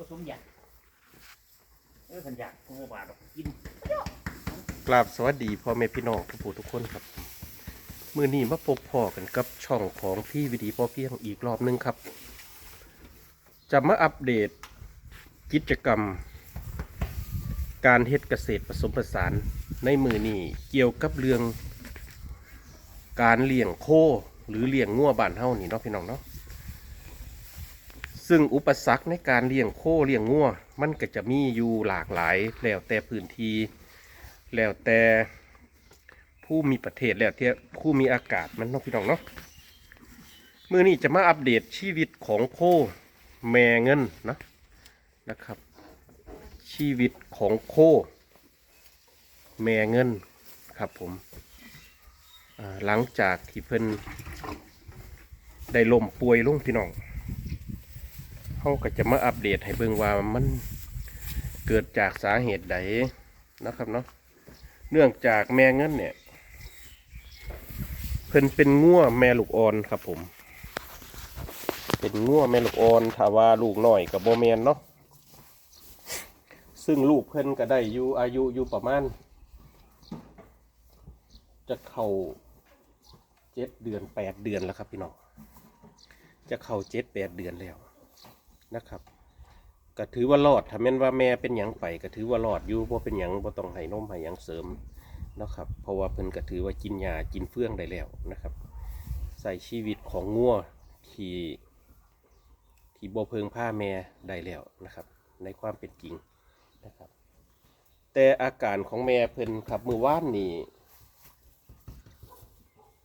ผสมยาเออขันยาโอ้บาดอกกินกราบสวัสดีพ่อแม่พี่น้องทุกผู้ทุกคนครับ มือนี้มาพบพ่อกันกับช่องของพี่วิดีพ่อเพียงอีกรอบหนึงครับ จะมาอัปเดตกิจกรรม การเฮ็ดเกษตรผสมผสานในมือนี้เกี่ยวกับเรื่อง การเลี้ยงโคหรือเลี้ยงงัวบ้านเฮานี่เนาะพี่น้องเนาะ ซึ่งอุปสรรคในการเลี้ยงโคเลี้ยงงัวมันก็จะมีอยู่หลากหลายแล้วแต่พื้นที่แล้วแต่ผู้มีประเทศแล้วแต่ผู้มีอากาศมันเนาะพี่น้องเนาะมื่อนี้จะมาอัปเดตชีวิตของโคแม่เงินนะนะครับ ชีวิตของโคแม่เงินครับผมหลังจากที่เพิ่นได้ล้มป่วยลงพี่น้อง เขาก็จะมาอัปเดตให้เบิ่งว่ามันเกิดจากสาเหตุใดนะครับเนาะเนื่องจากแม่เงินเนี่ย เพิ่นเป็นงัวแม่ลูกอ่อนครับผม เป็นงัวแม่ลูกอ่อนถ้าว่าลูกหน้อยกับโบแมนเนาะซึ่งลูกเพิ่นก็ได้อยู่อายุอยู่ประมาณ จะเข้าเจ็ดเดือนแปดเดือนแล้วครับพี่น้องจะเข้าเจ็ดแปดเดือนแล้ว นะครับก็ถือว่ารอดถ้าแม่นว่าแม่เป็นหยังไปก็ถือว่ารอดอยู่เพราะเป็นหยังบ่ต้องให้นมให้หยังเสริมนะครับเพราะว่าเพิ่นก็ถือว่ากินยากินเฟื่องได้แล้วนะครับ ใส่ชีวิตของงัวที่ที่บ่เพิงผ้าแม่ได้แล้วนะครับ ในความเป็นจริงนะครับ แต่อาการของแม่เพิ่นครับมือว่านนี่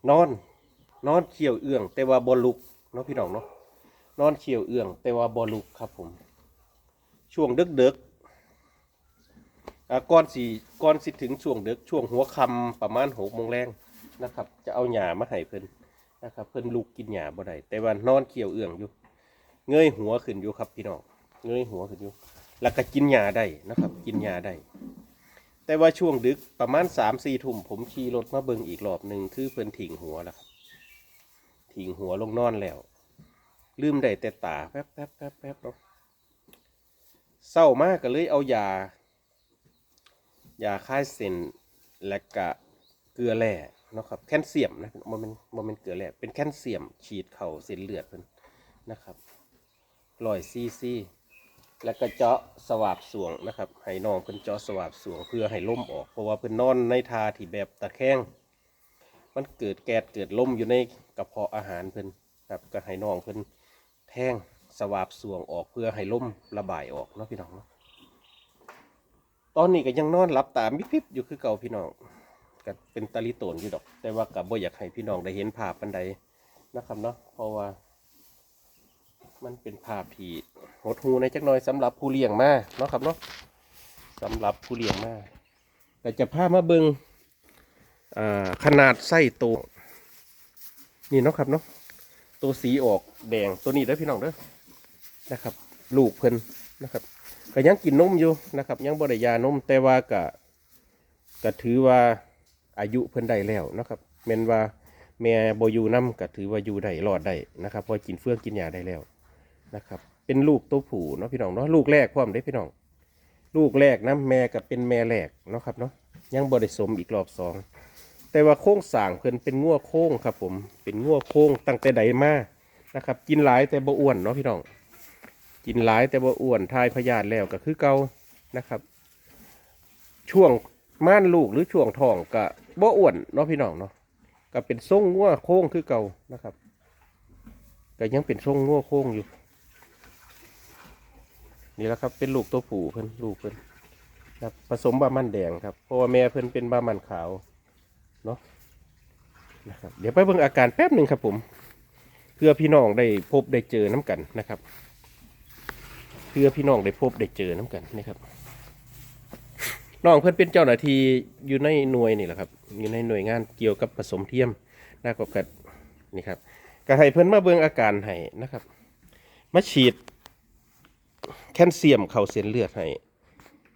นอนนอนเขียวเอื้อง แต่ว่าบลุกเนาะพี่น้องเนาะ นอนเขียวเอื้อง แต่ว่าบอลุกครับผม ช่วงดึกดึกๆก่อนสีก่อนสิถึงช่วงดึกช่วงหัวค่ำประมาณหกโมงแรงนะครับ จะเอาหญ้ามาให้เพิ่นนะครับ เพิ่นลุกกินหญ้าบ่ได้แต่ว่านอนเขียวเอื้องอยู่ เงยหัวขึ้นอยู่ครับพี่น้องเงยหัวขึ้นอยู่ แล้วก็กินหยาได้นะครับ กินหยาได้แต่ว่าช่วงดึกประมาณสามสี่ทุ่มผมขี่รถมาเบิ่งอีกรอบหนึ่งคือเพิ่นถิงหัวแล้วครับถิงหัวลงนอนแล้ว ลืมได้แต่ตาแป๊บแป๊บแป๊บแป๊บเนาะเศร้ามากก็เลยเอายายาคลายเส้นและกะเกลือแร่เนาะครับแคลเซียมนะมันเป็นมันเป็นเกลือแร่เป็นแคลเซียม ฉีดเข่าเส้นเลือดเพิ่นนะครับร้อยซีซีแล้วก็เจาะสวาบสวงนะครับให้น้องเพิ่นเจาะสวาบสวงเพื่อให้ล่มออก เพราะว่าเพิ่นนอนในทาที่แบบตะแคงมันเกิดแกดเกิดล่มอยู่ในกระเพาะอาหารเพิ่นครับก็ให้น้องเพิ่น แทงสวาบสวงออกเพื่อให้ล่มระบายออกเนาะพี่น้องเนาะตอนนี้ก็ยังนอนหลับตามิพิบอยู่คือเก่าพี่น้องก็เป็นตะลิโตนอยู่ดอก แต่ว่ากับบ่อยากให้พี่น้องได้เห็นภาพปันใดนะครับเนาะเพราะว่า มันเป็นภาพที่หดหูในจักหน่อยสำหรับผู้เลี้ยงมาเนาะครับเนาะสำหรับผู้เลี้ยงมาแต่จะพามาเบิงอ่าขนาดไส้โตวนี่เนาะครับเนาะ ตัวสีออกแดงตัวนี้เด้อพี่น้องเด้อนะครับ ลูกเพิ่นนะครับก็ยังกินนมอยู่นะครับ ยังบริยานมแต่ว่าก็ก็ถือว่าอายุเพิ่นได้แล้วนะครับแม่นว่าแม่บอยู่น้ำก็ถือว่าอยู่ได้รอดได้นะครับพอกินเฟื่องกินยาได้แล้วนะครับ เป็นลูกตัวผู้เนาะพี่น้องเนาะลูกแรกความได้พี่น้อง ลูกแรกนะแม่กับเป็นแม่แรกเนาะครับเนาะยังบริสมอีกรอบสอง แต่ว่าโค้งสางเพิ่นเป็นงัวโค้งครับผมเป็นงัวโค้งตั้งแต่ใดมานะครับกินหลายแต่บ่อ้วนเนาะพี่น้องกินหลายแต่บ่อ้วนทายพยาธิแล้วก็คือเก่านะครับ ช่วงม่านลูกหรือช่วงท้องก็บ่อ้วนเนาะพี่น้องเนาะก็เป็นทรงงัวโค้งคือเก่านะครับก็ยังเป็นทรงงัวโค้งอยู่ นี่แหละครับเป็นลูกตัวผู้เพิ่นลูกเพิ่นครับผสมบามันแดงครับเพราะว่าแม่เพิ่นเป็นบามันขาว เนาะนะครับเดี๋ยวไปเบิ่งอาการแป๊บหนึ่งครับผมเพื่อพี่น้องได้พบได้เจอน้กันนะครับ เพื่อพี่น้องได้พบได้เจอน้กันนะครับน้องเพิ่อนเป็นเจ้าหน้าที่อยู่ในหน่วยนี่แหละครับอยู่ในหน่วยงานเกี่ยวกับผสมเทียมน่ากับกัดนี่ครับก็ให้เพิ่อนมาเบิ่งอาการให้นะครับ มาฉีดแคลเซียมเข้าเส้นเลือดให้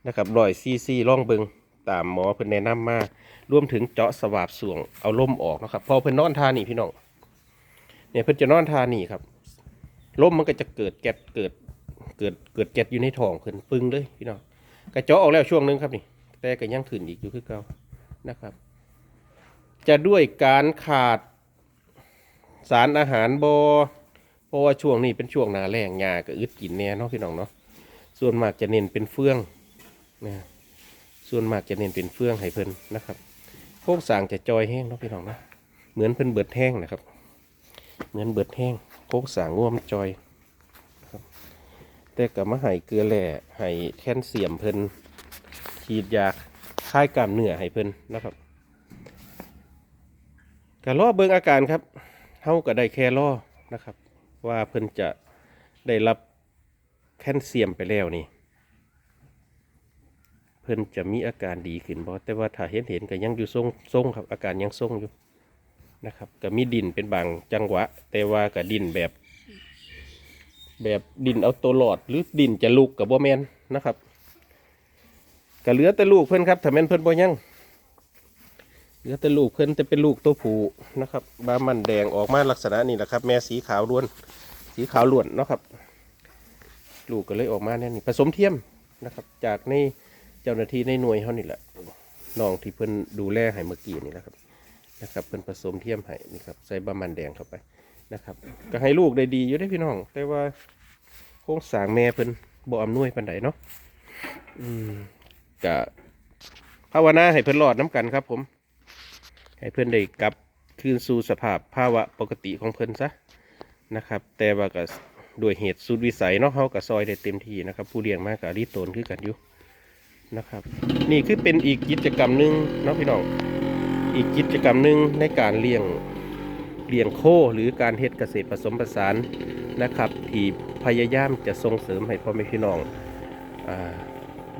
นะครับรอยซีซีร่องเบิง ตามหมอเพิ่นแนะนำมารวมถึงเจาะสวาบสวงเอาล่มออกนะครับพอเพิ่นนอนทานี่พี่น้องเนี่ยเพิ่นจะนอนทานี่ครับล่มมันก็จะเกิดแกดเกิดเกิดเกิดเก็ดอยู่ในท้องเพิ่นปึงเลยพี่น้องกระเจาะออกแล้วช่วงนึงครับนี่ แต่ก็ยังขึ้นอีกอยู่คือเก่านะครับ จะด้วยการขาดสารอาหารบอเพราะว่าช่วงนี้เป็นช่วงหนาแรงหญ้าก็อึดกินแน่เนาะพี่น้องเนาะส่วนมากจะเน้นเป็นเฟืองนะ ส่วนมากจะเน้นเป็นเฟืองให้เพิ่นนะครับ โครงสร้างจะจอยแห้งเนาะพี่น้องนะเหมือนเพิ่นเบิดแห้งนะครับ เหมือนเบิดแห้งโครงสร้างร่วมจอยครับแต่กับมาให้เกลือแร่ให้แคลเซียมเพิ่นฉีดยาคลายกล้ามเนื้อให้เพิ่นนะครับก็รอเบิ่งอาการครับเฮาก็ได้แค่รอนะครับ ว่าเพิ่นจะได้รับแคลเซียมไปแล้วนี่ พิ่นจะมีอาการดีขึ้นบ่แต่ว่าถ้าเห็นเห็นก็ยังอยู่ทรงทรงครับ อาการยังทรงอยู่นะครับ ก็มีดินเป็นบางจังหวะ แต่ว่าก็ดินแบบ แบบดินเอาตัวหลอด หรือดินจะลูกกับบ่แมนนะครับก็เหลือแต่ลูกเพิ่นครับถ้าแม่นเพิ่นบ่ยังเหลือแต่ลูกเพิ่นแต่เป็นลูกตัวผู้นะครับบามันแดงออกมาลักษณะนี้แหละครับ แม่สีขาวล้วน สีขาวล้วนเนาะครับ ลูกก็เลยออกมาแน่นี่ผสมเทียมนะครับ จากใน จ้าหน้าที่ในหน่วยเขานี่แหละน้องที่เพิ่นดูแลให้เมื่อกี้นี่แหละครับนะครับเป็นผสมเทียมให้นี่ครับใส่บะมันแดงเข้าไปนะครับ ก็ให้ลูกได้ดีอยู่ได้พี่น้อง แต่ว่าโครงสร้างแม่เพิ่นบ่อำนวยปานใดเนาะอืมก็ภาวนาให้เพิ่นรอดน้ำกันครับ ผม ให้เพิ่นได้กลับคืนสู่สภาพภาวะปกติของเพิ่นซะนะครับ แต่ว่าก็ด้วยเหตุสุดวิสัยเนาะเฮาก็ซอยได้เต็มที่นะครับ ผู้เลี้ยงมากกับรีโตนคือกันอยู่ นะครับ นี่คือเป็นอีกกิจกรรมหนึ่งเนาะพี่น้องอีกกิจกรรมหนึ่งในการเลี้ยงเลี้ยงโคหรือการเฮ็ดเกษตรผสมผสานนะครับที่พยายามจะส่งเสริมให้พ่อแม่พี่น้องอ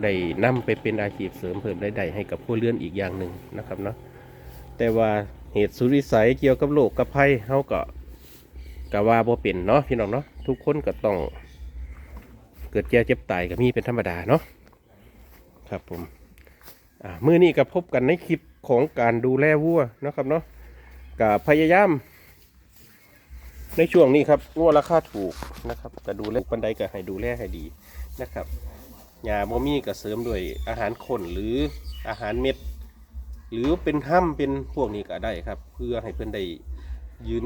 ได้นำไปเป็นอาชีพเสริมเพิ่มรายได้ให้กับผู้เลื่อนอีกอย่างหนึ่งนะครับเนาะแต่ว่าเหตุสุดวิสัยเกี่ยวกับโรคกับภัยเฮาก็กะว่าบ่เป็นเนาะพี่น้องเนาะทุกคนก็ต้องเกิดแก่เจ็บตายก็มีเป็นธรรมดาเนาะ ครับผมมือนี้ก็พบกันในคลิปของการดูแลวัวนะครับเนาะกับพยายาม ในช่วงนี้ครับวัวราคาถูกนะครับก็ดูแลปันไดก็ให้ดูแลให้ดีนะครับยาโมมี่ก็เสริมด้วยอาหารข้นหรืออาหารเม็ด หรือเป็นห้ำเป็นพวกนี้ก็ได้ครับ เพื่อให้เพื่อนได้ยืน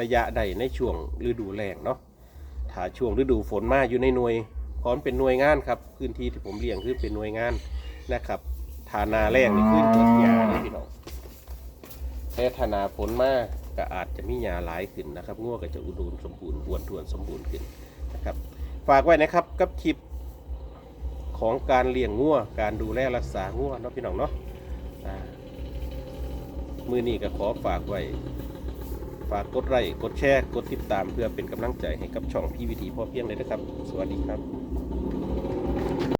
ระยะได้ในช่วงฤดูแล้งเนาะถ้าช่วงฤดูฝนมาอยู่ในหน่วย พร้อมเป็นหน่วยงานครับพื้นที่ที่ผมเลี้ยงคือเป็นหน่วยงานนะครับฐานาแรกนี่ขึ้นเกิดหญ้าเลยพี่น้องแต่ฐานาฝนมากก็อาจจะมีหญ้าหลายขึ้นนะครับงัวก็จะอุดมสมบูรณ์อ้วนท้วนสมบูรณ์ขึ้นนะครับ ฝากไว้นะครับกับคลิปของการเลี้ยงงัวการดูแลรักษางัวเนาะพี่น้องเนาะมือนี้ก็ขอฝากไว้ฝากกดไลค์กดแชร์ กดติดตามเพื่อเป็นกำลังใจให้กับช่องพี่วิธีพ่อเพียงเลยนะครับ สวัสดีครับ